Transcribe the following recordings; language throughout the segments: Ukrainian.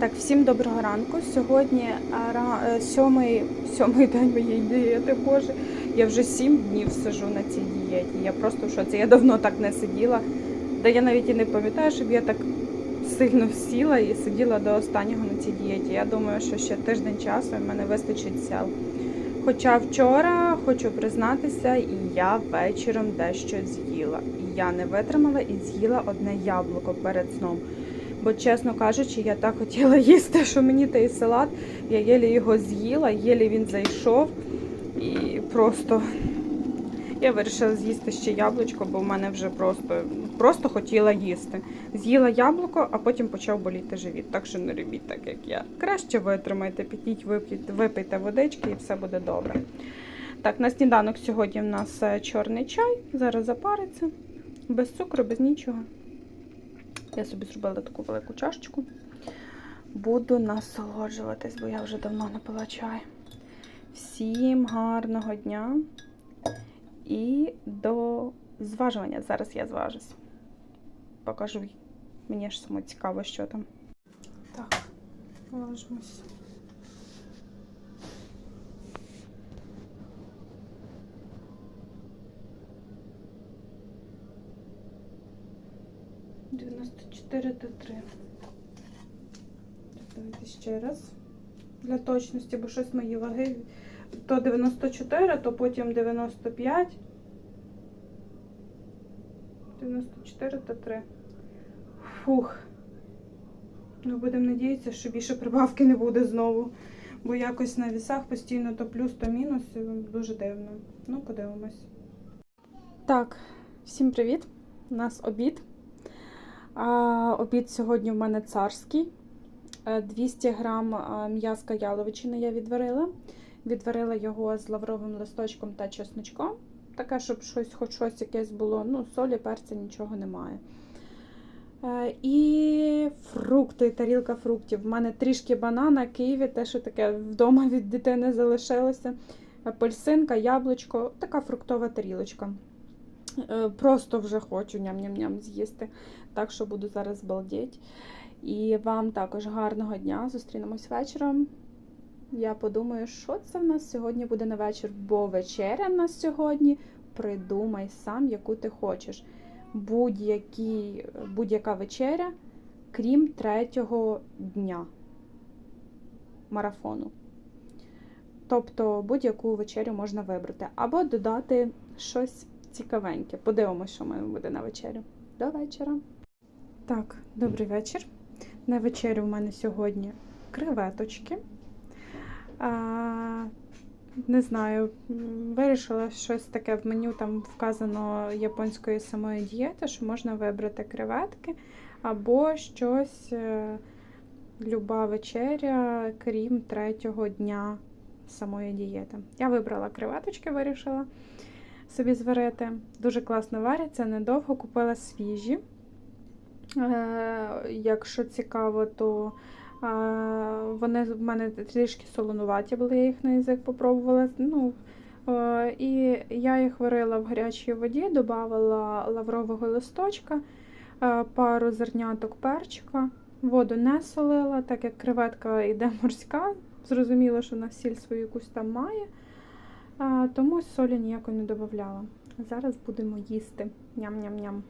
Так, всім доброго ранку. Сьогодні ра- е, сьомий, сьомий день моєї дієти. Боже, я вже сім днів сижу на цій дієті. Я просто в шоці. Я давно так не сиділа. Да я навіть і не пам'ятаю, щоб я так сильно сіла і сиділа до останнього на цій дієті. Я думаю, що ще тиждень часу в мене вистачить сил. Хоча вчора хочу признатися, і я вечором дещо з'їла. І я не витримала і з'їла одне яблуко перед сном. Бо, чесно кажучи, я так хотіла їсти, що мені той салат, я єлі його з'їла, єлі він зайшов. І просто я вирішила з'їсти ще яблучко, бо в мене вже просто, просто хотіла їсти. З'їла яблуко, а потім почав боліти живіт. Так що не робіть так, як я. Краще витримайте, підіть, вип'йте, випийте водички і все буде добре. Так, на сніданок сьогодні в нас е, чорний чай. Зараз запариться. Без цукру, без нічого. Я собі зробила таку велику чашечку. Буду насолоджуватись, бо я вже давно не пила чай. Всім гарного дня і до зважування. Зараз я зважусь. Покажу, мені ж само цікаво, що там. Так, ложимось. 94 Т3. Давайте ще раз. Для точності, бо щось мої ваги. То 94, то потім 95. 94 та 3. Фух. Ну, будемо надіятися, що більше прибавки не буде знову. Бо якось на вісах постійно то плюс, то мінус. Дуже дивно. Ну, подивимось. Так, всім привіт! У нас обід. Обід сьогодні в мене царський. Е, 200 грам а, м'язка яловичини я відварила. Відварила його з лавровим листочком та чесночком. Таке, щоб щось, хоч щось якесь було. Ну, солі, перця, нічого немає. Е, І фрукти, тарілка фруктів. У мене трішки банана, києві, те, що таке вдома від дитини залишилося. Апельсинка, яблучко, така фруктова тарілочка. Е, Просто вже хочу ням-ням-ням з'їсти. Так що буду зараз балдіть. І вам також гарного дня. Зустрінемось вечором. Я подумаю, що це в нас сьогодні буде на вечір, бо вечеря в нас сьогодні. Придумай сам, яку ти хочеш. Будь-яка вечеря, крім третього дня марафону. Тобто будь-яку вечерю можна вибрати. Або додати щось цікавеньке. Подивимося, що в мене буде на вечерю. До вечора. Так, добрий вечір. На вечерю в мене сьогодні креветочки. А, не знаю, вирішила щось таке в меню там вказано японської самої дієти, що можна вибрати креветки або щось, е, люба вечеря, крім третього дня самої дієти. Я вибрала креветочки, вирішила собі зварити. Дуже класно варяться, недовго купила свіжі. Е, Якщо цікаво, то а, Вони в мене трішки солонуваті були, я їх на язик попробувала. Ну, е, і я їх варила в гарячій воді, додавала лаврового листочка, е, пару зерняток перчика, воду не солила, так як креветка йде морська. Зрозуміло, що вона сіль свою якусь там має, тому солі ніякої не додавала. Зараз будемо їсти. Ням-ням-ням.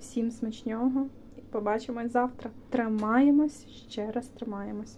Всім смачного Побачимось завтра. Тримаємось, ще раз тримаємось.